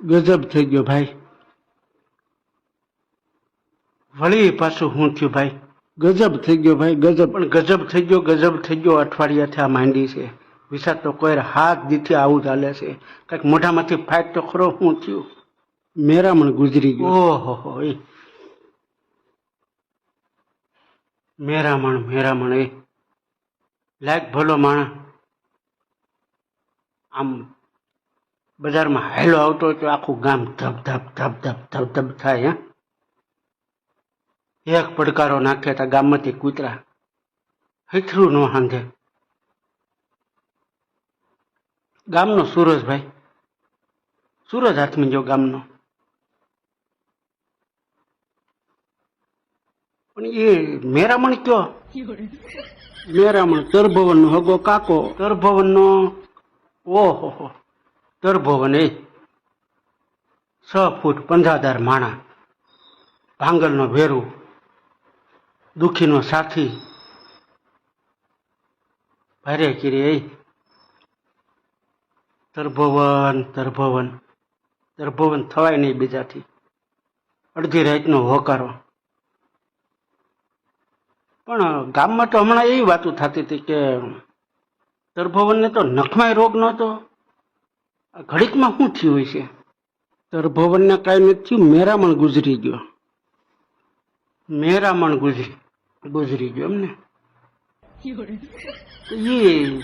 ગજબ થઈ ગયો ભાઈ. વળી પાછું હું થયું ભાઈ? ગજબ થઈ ગયો ભાઈ, ગજબ. પણ ગજબ થઈ ગયો, ગજબ થઈ ગયો, અઠવાડિયાથી આ માંડી છે. વિશાળ તો કોઈ હાથ દીથી આવું ચાલે છે. કંઈક મોઢામાંથી ફાઈટ તો ખરો હું થયું. મેરામણ ગુજરી ગયો. ઓહો એ. મેરામણ મેરામણ એ. લાયક ભલો માણસ. આમ બજારમાં હાયલો આવતો તો આખું ગામ ધબ ધબ ધબ ધબ ધબ ધબ થાય, હે. એક પડકારો નાખે હતા ગામમાંથી કૂતરા. હેઠરું ન હાંધે. ગામનો સુરજભાઈ. સુરજ હાથમાં જો ગામનો. પણ એ મેરામણ કયો? મેરામણ તરભવન નો હગો કાકો. તરભવન નો ઓહો એ છ ફૂટ પંજાદાર માણા ભાંગલનો વેરું દુઃખીનો સાથી ભારે કીરે તરભવન તરભવન તરભવન થવાય નહીં બીજાથી. અડધી રાતનો હોકારો. પણ ગામમાં તો હમણાં એવી વાતો થતી હતી કે તરભવનને તો નખમાય રોગ નહોતો. ઘડીકમાં શું થયું છે તરભવનને કાંઈ નથી થયું, મેરામણ ગુજરી ગયો. મેરામણ ગુજરી ગુજરી ગયો એમને. એ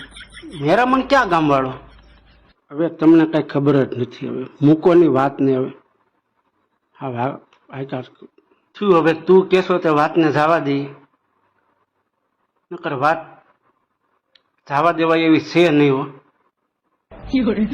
મેરામણ ક્યાં ગામવાળો? હવે તમને કાંઈ ખબર જ નથી હવે. મૂકોની વાત ને હવે. હા હા થયું હવે. તું કહેશો તે વાતને જવા દઈએ નકર વાત જવા દેવાય એવી છે નહીં હો. 有人。